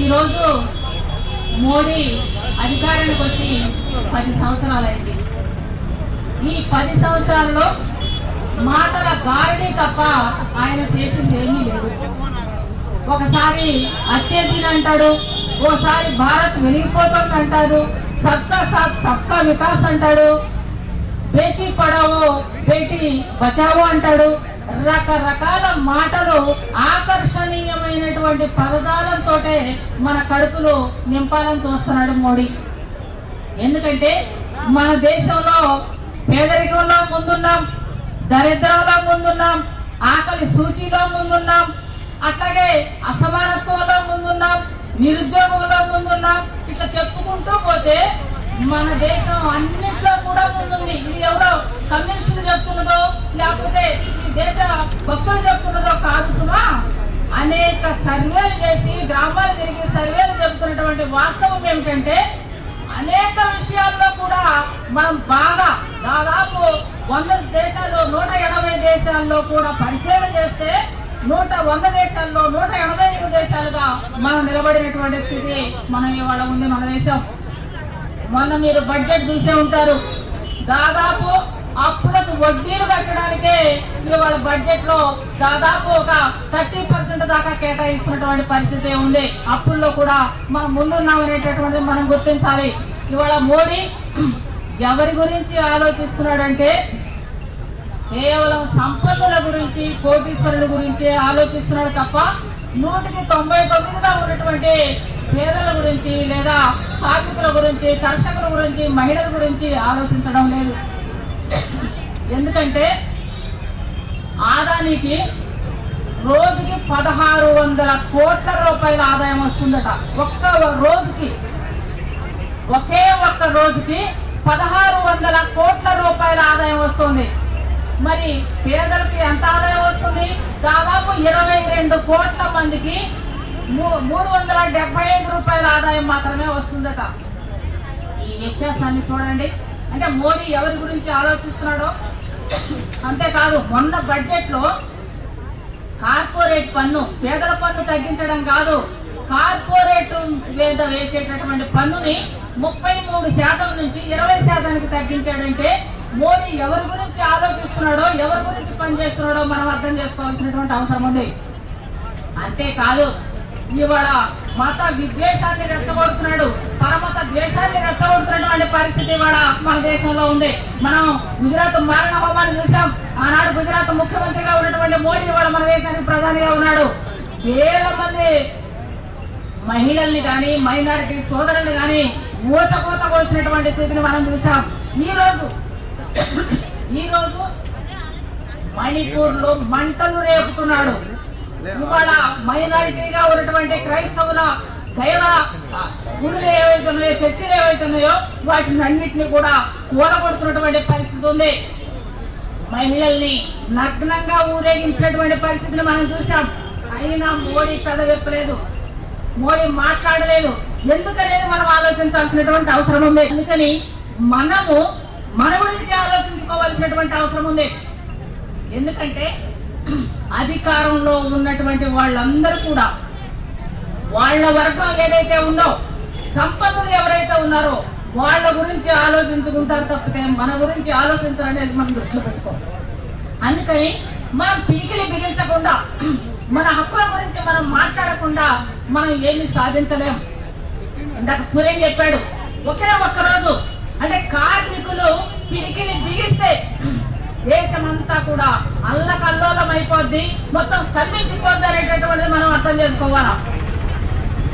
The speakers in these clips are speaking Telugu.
ఈరోజు మోడీ అధికారానికి వచ్చి పది సంవత్సరాలైంది. ఈ పది సంవత్సరాల్లో మాటల గారిని తప్ప ఆయన చేసింది ఏమీ లేదు. ఒకసారి అచ్చేది అంటాడు ఓసారి భారత్ వెలిగిపోతుంది అంటాడు సబ్కా సాత్ సబ్కా వికాస్ అంటాడు బేచి పడావో బేటీ బచావో అంటాడు రకరకాల మాటలు ఆకర్షణీయమైనటువంటి పదజాలంతో మన కడుపులో నింపాలని చూస్తున్నాడు మోడీ. ఎందుకంటే మన దేశంలో పేదరికంలో ముందున్నాం దరిద్రంలో ముందున్నాం ఆకలి సూచీలో ముందున్నాం అట్లాగే అసమానత్వంలో ముందున్నాం నిరుద్యోగంలో ముందున్నాం ఇట్లా చెప్పుకుంటూ పోతే మన దేశం అన్నిట్లో కూడా ముందుంది. ఇది ఎవరో కమ్యూనిస్టులు చెప్తున్నదో లేకపోతే దేశ భక్తులు చెప్తున్నదో కాదు సుమా. అనేక సర్వేలు చేసి గ్రామాలు తిరిగి సర్వేలు చెబుతున్నటువంటి వాస్తవం ఏమిటంటే అనేక విషయాల్లో కూడా మనం బాగా దాదాపు వంద దేశాల్లో నూట ఎనభై దేశాల్లో కూడా పరిశీలన చేస్తే నూట వంద దేశాల్లో నూట ఎనభై ఐదు దేశాలుగా మనం నిలబడినటువంటి స్థితి మనం ఇవాళ ఉంది మన దేశం. మొన్న మీరు బడ్జెట్ చూసే ఉంటారు. దాదాపు అప్పులకు వడ్డీలు కట్టడానికే ఇవాళ బడ్జెట్లో దాదాపు ఒక థర్టీ పర్సెంట్ దాకా కేటాయిస్తున్నటువంటి పరిస్థితి ఉంది. అప్పుల్లో కూడా మనం ముందున్నాం అనేటటువంటిది మనం గుర్తించాలి. ఇవాళ మోడీ ఎవరి గురించి ఆలోచిస్తున్నాడంటే కేవలం సంపన్నుల గురించి కోటీశ్వరుల గురించి ఆలోచిస్తున్నాడు తప్ప నూటికి తొంభై తొమ్మిదిగా ఉన్నటువంటి పేదల గురించి లేదా కార్మికుల గురించి కర్షకుల గురించి మహిళల గురించి ఆలోచించడం లేదు. ఎందుకంటే ఆదానికి రోజుకి పదహారు వందల కోట్ల రూపాయల ఆదాయం వస్తుందట. ఒక్క రోజుకి ఒకే ఒక్క రోజుకి పదహారు వందల కోట్ల రూపాయల ఆదాయం వస్తుంది. మరి పేదలకు ఎంత ఆదాయం వస్తుంది? దాదాపు ఇరవై రెండు కోట్ల మందికి మూ- మూడు వందల డెబ్బై ఐదు రూపాయల ఆదాయం మాత్రమే వస్తుందట. ఈ వ్యత్యాసాన్ని చూడండి. అంటే మోడీ ఎవరి గురించి ఆలోచిస్తున్నాడో? అంతేకాదు మొన్న బడ్జెట్లో కార్పొరేట్ పన్ను పేదల పన్ను తగ్గించడం కాదు కార్పొరేట్ మీద వేసేటటువంటి పన్నుని ముప్పై మూడు శాతం నుంచి ఇరవై శాతానికి తగ్గించాడంటే మోడీ ఎవరి గురించి ఆలోచిస్తున్నాడో ఎవరి గురించి పనిచేస్తున్నాడో మనం అర్థం చేసుకోవాల్సినటువంటి అవసరం ఉంది. అంతేకాదు ఇవాళ మత విద్వేషాన్ని రెచ్చగొడుతున్నాడు. పరమత ద్వేషాన్ని రెచ్చగొడుతున్నటువంటి పరిస్థితి ఇవాళ మన దేశంలో ఉంది. మనం గుజరాత్ మారణ హోమాన్ని చూసాం. ఆనాడు గుజరాత్ ముఖ్యమంత్రిగా ఉన్నటువంటి మోడీ ఇవాళ మన దేశానికి ప్రధానిగా ఉన్నాడు. వేల మంది మహిళల్ని కానీ మైనారిటీ సోదరుల్ని కానీ ఊచకోత కోసినటువంటి స్థితిని మనం చూసాం. ఈ రోజు ఈ రోజు మణిపూర్లో మంటలు రేపుతున్నాడు. ఇవాళ మైనారిటీగా ఉన్నటువంటి క్రైస్తవుల దైవ గుడులు ఏవైతే ఉన్నాయో చర్చలు ఏవైతే ఉన్నాయో వాటిని అన్నింటినీ కూడా కూలగొడుతున్నటువంటి పరిస్థితి ఉంది. మహిళల్ని నగ్నంగా ఊరేగించినటువంటి పరిస్థితిని మనం చూసాం అయినా మోడీ పెదవిప్పలేదు మోడీ మాట్లాడలేదు. ఎందుకనేది మనం ఆలోచించాల్సినటువంటి అవసరం ఉంది. అందుకని మనము మన గురించి ఆలోచించుకోవాల్సినటువంటి అవసరం ఉంది. ఎందుకంటే అధికారంలో ఉన్నటువంటి వాళ్ళందరూ కూడా వాళ్ళ వర్గం ఏదైతే ఉందో సంపదలు ఎవరైతే ఉన్నారో వాళ్ళ గురించి ఆలోచించుకుంటారు తప్పితే మన గురించి ఆలోచించాలనేది మనం దృష్టిలో పెట్టుకోవాలి. అందుకని మనం పీకిలి బిగించకుండా మన హక్కుల గురించి మనం మాట్లాడకుండా మనం ఏమి సాధించలేము ఇందాక సూర్యం చెప్పాడు ఒకే ఒక్క రోజు అంటే కార్మికులు కూడా అల్లకల్లోలం అయిపోద్ది. మొత్తం స్తంభించిపోద్ది అనేటటువంటిది మనం అర్థం చేసుకోవాలా?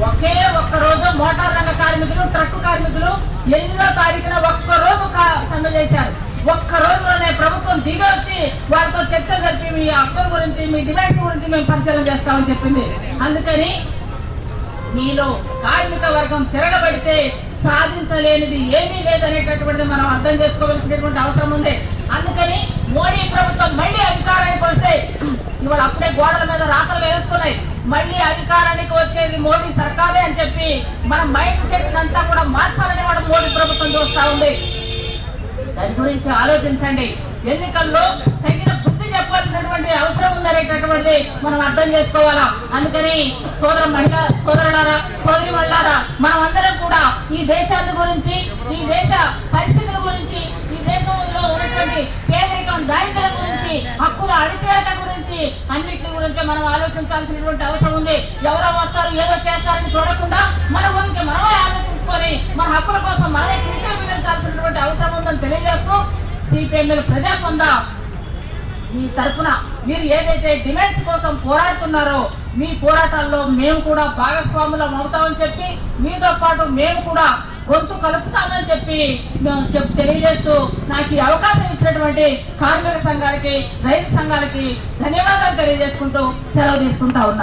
ఒకే ఒక్క రోజు మోటార్ రంగ కార్మికులు ట్రక్ కార్మికులు ఎనిమిదో తారీఖున ఒక్క రోజు సమ్మె చేశారు. ఒక్క రోజులోనే ప్రభుత్వం దిగి వచ్చి వారితో చర్చ జరిపి మీ హక్కుల గురించి మీ డిమాండ్స్ గురించి మేము పరిశీలన చేస్తామని చెప్పింది. అందుకని మీలో కార్మిక వర్గం తిరగబడితే సాధించలేనిది ఏమీ లేదనేటటువంటిది మనం అర్థం చేసుకోవాల్సినటువంటి అవసరం ఉంది. అందుకని మోడీ ప్రభుత్వం మళ్ళీ అధికారానికి వస్తే ఇవాళ అప్పుడే గోడల మీద రాతలు వేస్తున్నాయి మళ్ళీ అధికారానికి వచ్చేది మోడీ సర్కారే అని చెప్పి మన మైండ్ సెట్ అంతా కూడా మార్చాలని వాడు మోడీ ప్రభుత్వం చూస్తా ఉంది. దాని గురించి ఆలోచించండి. ఎన్నికల్లో తగిన బుద్ధి చెప్పాల్సినటువంటి అవసరం ఉందనేటటువంటిది మనం అర్థం చేసుకోవాలా? అందుకని సోదర మహిళ సోదరుడారా సోదరి వల్లారా మనమందరం కూడా ఈ దేశాన్ని గురించి ఈ దేశ పరిస్థితుల గురించి ఈ దేశంలో ఉన్నటువంటి పేదరికం దారిద్ర్యం గురించి హక్కుల అణిచివేత గురించి అన్నింటి గురించి మనం ఆలోచించాల్సినటువంటి అవసరం ఉంది. ఎవరో వస్తారు ఏదో చేస్తారని చూడకుండా మన గురించి మనమే ఆలోచించుకొని మన హక్కుల కోసం మనమే విధించాల్సినటువంటి అవసరం ఉందని తెలియజేస్తూ సిపిఎంఎల్ ప్రజా పొందా మీ తరఫున మీరు ఏదైతే డిమాండ్స్ కోసం పోరాడుతున్నారో మీ పోరాటాల్లో మేము కూడా భాగస్వాములం అవుతామని చెప్పి మీతో పాటు మేము కూడా గొంతు కలుపుతామని చెప్పి చెప్ తెలియజేస్తూ నాకు ఈ అవకాశం ఇచ్చినటువంటి కార్మిక సంఘాలకి రైతు సంఘాలకి ధన్యవాదాలు తెలియజేసుకుంటూ సెలవు తీసుకుంటా ఉన్నారు